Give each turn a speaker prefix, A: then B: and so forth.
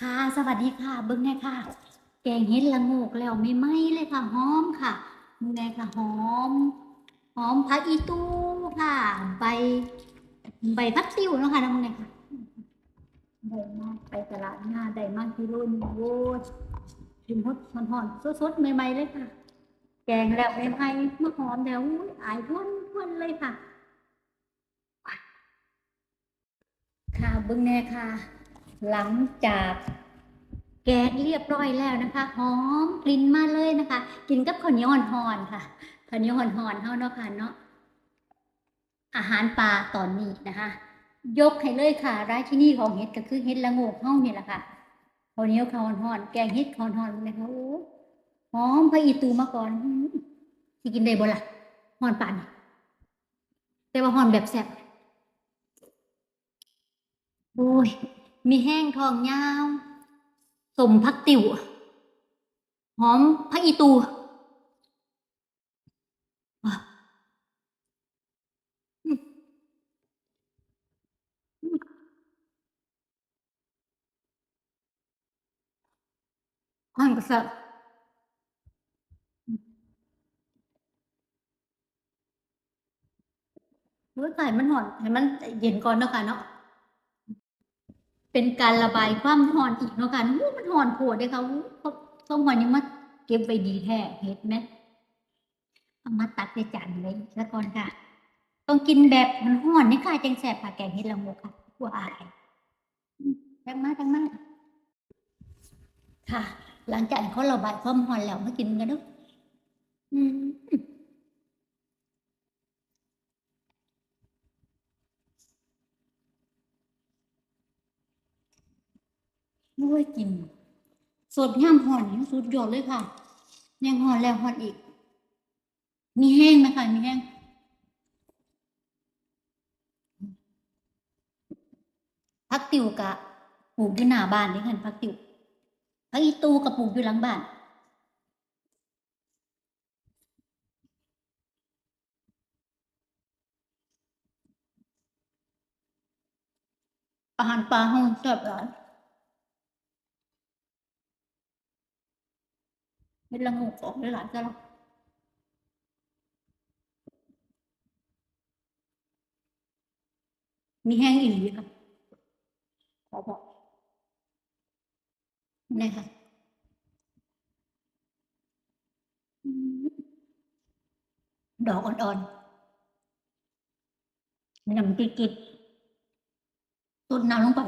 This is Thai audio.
A: ค่ะ สวัสดีค่ะ เบิ่งแหน่ค่ะ แกงเห็ดละโงกแล้วไม่ไหมเลยค่ะหอมค่ะเบิ่งแนค่ะหอม หอมผักอีตูค่ะ ใบ ใบพักติ้วเนาะค่ะน้องเบิ่งแนค่ะได้มากไปตลาดหน้าได้มากที่รุ่นโว้ยกินฮดหอนๆสดๆใหม่ๆเลยค่ะ แกงแล้วไม่ไหม้มาหอมแล้วอุ๊ยอายทวนทวนเลยค่ะ ค่ะเบิ่งแน่ค่ะ หลังจากแกงเรียบร้อยแล้วนะคะหอมกลิ่นมาเลยนะคะ กินกับข้าวเหนียวห่อนๆค่ะข้าวเหนียวห่อนๆเฮาเนาะค่ะเนาะอาหารปลาตอนนี้นะคะ ยกให้เลยค่ะร้าชินีของเห็ดก็คือเห็ดละโงกเฮานี่แหละค่ะข้าวเหนียวข้าวห่อนๆแกงเห็ดข้าวห่อนๆนะคะโอ้หอมพระอีตูมาก่อนอื้อสิกินได้บ่ล่ะหอนปานนี่แต่ว่าหอนแบบแซ่บโอ้ย มีแห้งทองยาวสมพักติวหอมพักอีตูว้อืมอืมห่อนกระสับเมื่อไก่มันห่อนให้มันเย็นก่อนเนาะค่ะเนาะ เป็นการระบายความหอนอีกเนาะค่ะอู้มันหอนโผดเลยค่ะอู้เขาต้องห่อนยังมาเก็บไว้ดีแท้เห็ดไหมเอามาตักในจานเลยล้วก่อนค่ะ ต้องกินแบบมันหอนนี่ค่ะจังแสบค่ะแกงเห็ดละโงกค่ะกลัวอายจังมากจังมากค่ะ หลังจากเขาระบายความหอนแล้วมากินกันเนาะอืม โอ้ยกิน สดย่ำห่อนนี่สุดยอดเลยค่ะยังห่อนแล้วห่อนอีก มีแห้งไหมคะมีแห้งพักติวกะปลูกอยู่หน้าบ้านนี่ค่ะพักติวพักอีตูกับปลูกอยู่หลังบ้านอาหารปลาห้องแซ่บหลาย เม็ดละงูกออกหลายๆก็แล้วมีแห้งอีหลีค่ะขอบอกนี่ค่ะดอกอ่อนๆมันยังกิดๆต้นน้ำลงไป